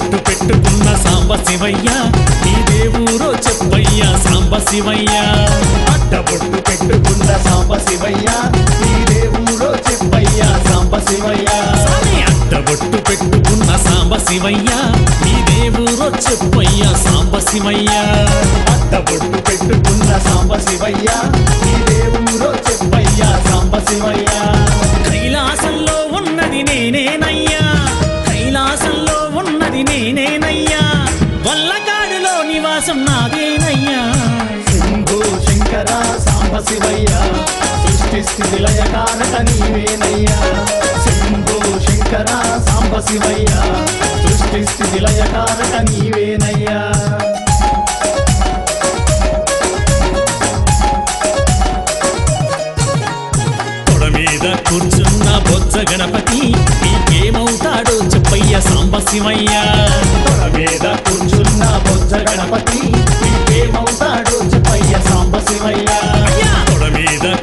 అట్టబొట్టు పెట్టుకున్న సాంబ శివయ్య. ఈ దేవురో చెప్పయ్యా సాంబ శివయ్య. అట్టబొట్టు పెట్టుకున్న సాంబ శివయ్య. ఈ దేవుడో చెప్పయ్య సాంబ శివయ్య. అట్ట అట్టబొట్టు పెట్టుకున్న సాంబ శివయ్య. ఈ దేవురో చెప్పయ్యా సాంబ శివయ్య. అట్టబొట్టు పెట్టుకున్న సాంబ శివయ్య. ఈ దేవుడో చెప్పయ్య సాంబ శివయ్య. శివయ్యా సృష్టి స్థితి లయకారక నీవేనయ్యా. శంభో శంకర సాంబ శివయ్యా సృష్టి స్థితి లయకారక నీవేనయ్యా. మీద కూర్చున్న బొచ్చ గణపతి నీకేమవుతాడో చెప్పయ్య సాంబ శివయ్య. మీద కూర్చున్న బొచ్చ గణపతి నీకేమవుతాడు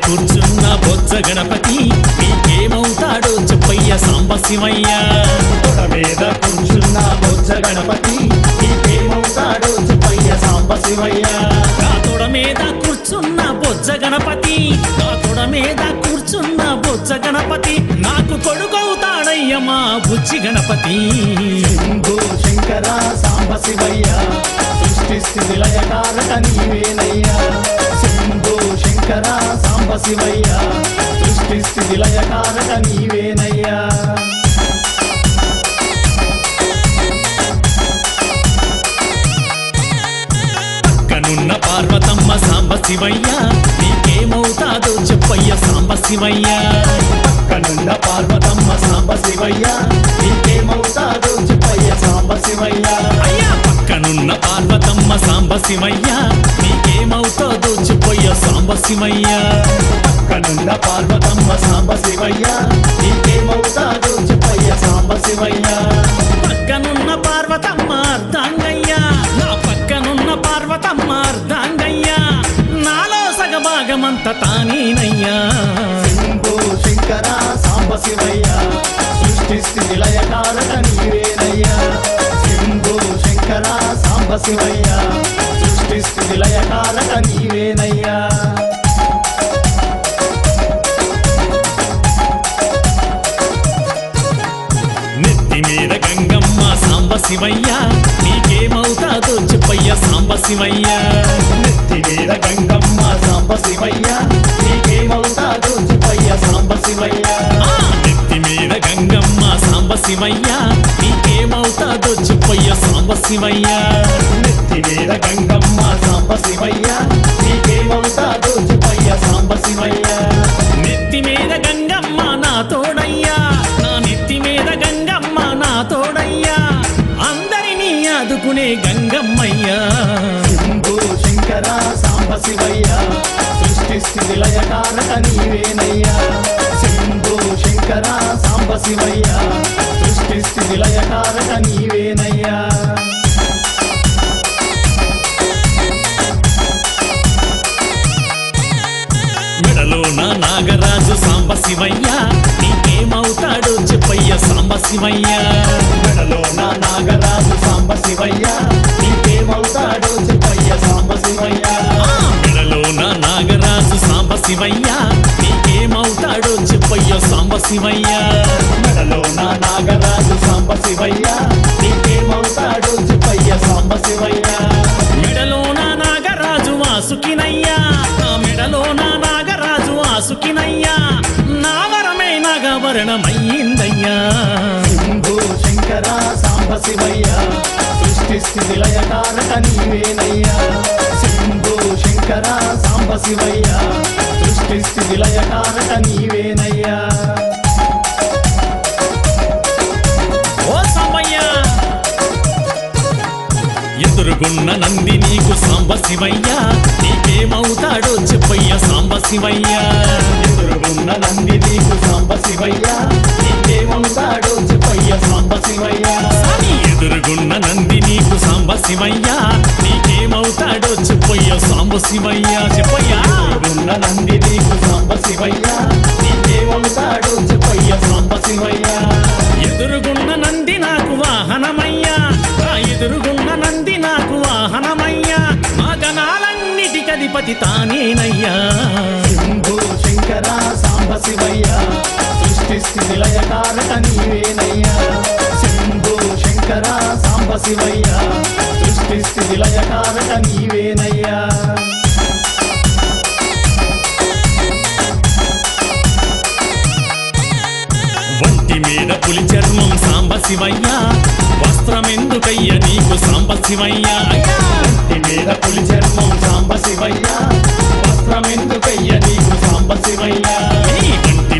కూర్చున్న బొచ్చ గణపతి నీకేమవుతాడో చెప్పయ్య సాంబ శివయ్య మీద కూర్చున్న బొచ్చ గణపతి నీకేమవుతాడో చెప్పయ్య సాంబ శివయ్య మీద కూర్చున్న బొజ్జ గణపతి నా మీద కూర్చున్న బొజ్జ గణపతి నాకు కొడుకవుతాడయ్య మా బుజ్జి గణపతి. శంభో శంకర సాంబశివయ్య సృష్టి స్థితి లయకారక నీవేనయ్యా. శివయ్యా సృష్టి స్థితి లయ కారక నీవేనయ్యా. పక్కనున్న పార్వతమ్మ సాంబ శివయ్యా నీకేమవుతాదో చెప్పయ్య సాంబ శివయ్యా కనున్న పార్వతమ్మ సాంబ శివయ్యా నీకేమవుతాదో చెప్పయ్య సాంబ శివయ్యా అయ్యా పక్కనున్న పార్వతమ్మ సాంబ శివయ్యా నీకేమవుతాదో చెప్పయ్య సాంబ శివయ్యా కనున్న పార్వతమ్మ సాంబ శివయ్య. నీకేమవుతాడు చెప్పయ్య సాంబ శివయ్య. పక్కనున్న పార్వతమ్మ అర్ధాంగయ్యా. నా పక్కనున్న పార్వతమ్మ అర్ధాంగయ్యా. నాలో సగభాగమంత తానేనయ్యా. శంభో శంకర సాంబ శివయ్య. సృష్టి స్థితి లయకారక నీవేనయ్యా. శంభో శంకర సాంబ శివయ్య. సాంబ నీకేమవుతాదో చెప్పయ్య సాంబ శివయ్య. నెత్తి మీద గంగమ్మ సాంబ శివయ్య నీకేమవుతాడు చెప్పయ్య సాంబ శివయ్య. నెత్తి మీద గంగమ్మ సాంబ శివయ్య నీకేమవుతాదో చెప్పయ్య సాంబ శివయ్య. నెత్తి మీద గంగమ్మ సాంబ శివయ్య నీకేమవుతాడు చెప్పయ్య సాంబ శివయ్య. నెత్తి మీద గంగమ్మ నా తోడయ్యా. నా నెత్తి మీద గంగమ్మ నా తోడయ్యా. ఆదుకునే గంగమ్మయ్యా. శంభో శంకర సాంబ శివయ్య సృష్టి స్థితి లయకారక నీవేనయ్యా. శంభో శంకర సాంబ శివయ్య సృష్టి స్థితి లయకారక నీవేనయ్యా. నాగరాజు సాంబ శివయ్య నీకేమవుతాడో చెప్పయ్య సాంబ శివయ్య సాంబ శివయ్య నీకేమవుతాడో చెప్పయ్య సాంబ శివయ్య ఆ, మెడలో నా నాగరాజు సాంబ శివయ్య నీకేమవుతాడో చెప్పయ్య సాంబ శివయ్య మెడలో నా నాగరాజు సాంబ శివయ్య నీకేమవుతాడో చెప్పయ్య సాంబ శివయ్య మెడలో నా నాగరాజు వాసుకినయ్యా నా మెడలో నా నాగరాజు వాసుకినయ్యా నా వరమే నాగవరణమయ్యిందయ్యా. శంకర సాంబ శివయ్య సృష్టి స్థితి లయకారక నీవేనయ్యా. శంభో శంకర సాంబ శివయ్యా సృష్టి స్థితి లయకారక నీవేనయ్యా. ఎదురుగున్న నంది నీకు సాంబ శివయ్య నీకేమవుతాడో చెప్పయ్యా సాంబ శివయ్య ఎదురుగున్న నంది నీకు సాంబ శివయ్య దేవుంటాడు చెప్పయ్య సాంబ శివయ్య. ఎదురుగున్న నంది నీకు సాంబ శివయ్య. నీకేమవుతాడో చెప్పయ్య సాంబ శివయ్య చెప్పయ్య. ఎదురుగున్న నంది నీకు సాంబ శివయ్య. నీకేమవుతాడో చెప్పయ్య సాంబ శివయ్య. ఎదురుగున్న నంది నాకు వాహనమయ్యా. ఎదురుగున్న నంది నాకు వాహనమయ్యా. మా గణాలన్నిటికధిపతి తానేనయ్యా. శంభు శంకర సాంబ శివయ్య. సృష్టి స్థితి లయకారక నీవేనయ్యా శంభో శంకర సాంబ శివయ్య సృష్టి స్థితి లయకారక నీవేనయ్యా వంటి మీద పులి చర్మం సాంబ శివయ్య వస్త్రమెందుకయ్య నీకు సాంబ శివయ్య అయ్యా మీద పులి చర్మం సాంబ శివయ్య వస్త్రమెందుకయ్య నీకు సాంబ శివయ్య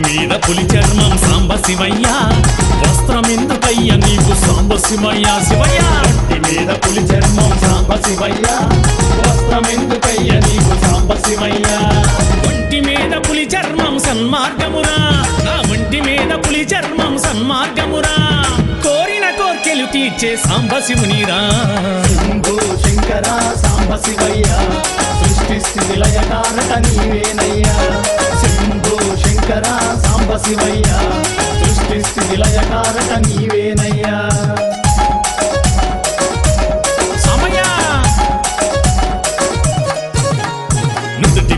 మీద పులి చర్మం సాంబ శివయ్య. వస్త్రమిందుకయ్య నీకు సాంబ శివయ్య శివయ్య. ఇంటి మీద పులి చర్మం సాంబ శివయ్య. వస్త్రమిందుకయ్య నీకు సాంబ శివయ్య. ఒంటి మీద పులి చర్మం సన్మార్గమురా. నా ఒంటి మీద పులి చర్మం సన్మార్గమురా. కోర్కెలు తీర్చే సాంబ శివునిరా శంభో శంకర సాంబ శివయ్య సృష్టి స్థితి లయకారక నీవేనయ్యా. శంభో శంకర సాంబ శివయ్య సృష్టి స్థితి లయకారక నీవేనయ్యా.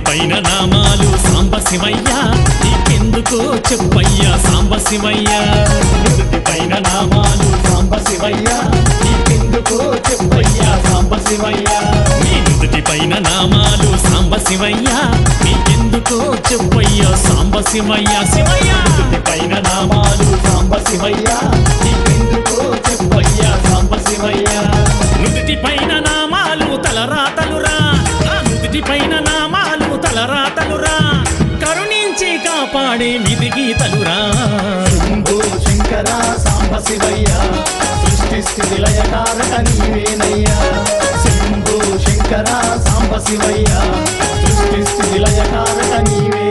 పైన నామాలు సాంబ శివయ్య నీకెందుకో చెప్పయ్యా సాంబ శివయ్య నుదుటి పైన నామాలు శివయ్య నీకెందుకో చెప్పయ్యా సాంబ శివయ్య. నీ నుదుటి పైన నామాలు సాంబ శివయ్య నీకెందుకో చెప్పయ్యా సాంబ శివయ్య. శివయ్య నుదుటి పైన నామాలు సాంబ శివయ్య నీకెందుకో చెప్పయ్యా సాంబ శివయ్య. నుదుటి పైన నామాలు తలరాతలురా నుదుటి పైన నామాలు తలరాతలురా కరుణించి కాపాడే విధి గీతలురా పరమశివయ్యా సృష్టి స్థితి లయకారక నీవేనయ్యా. శంభు శంకర సాంబ శివయ్యా సృష్టి స్థితి లయకారక నీవే.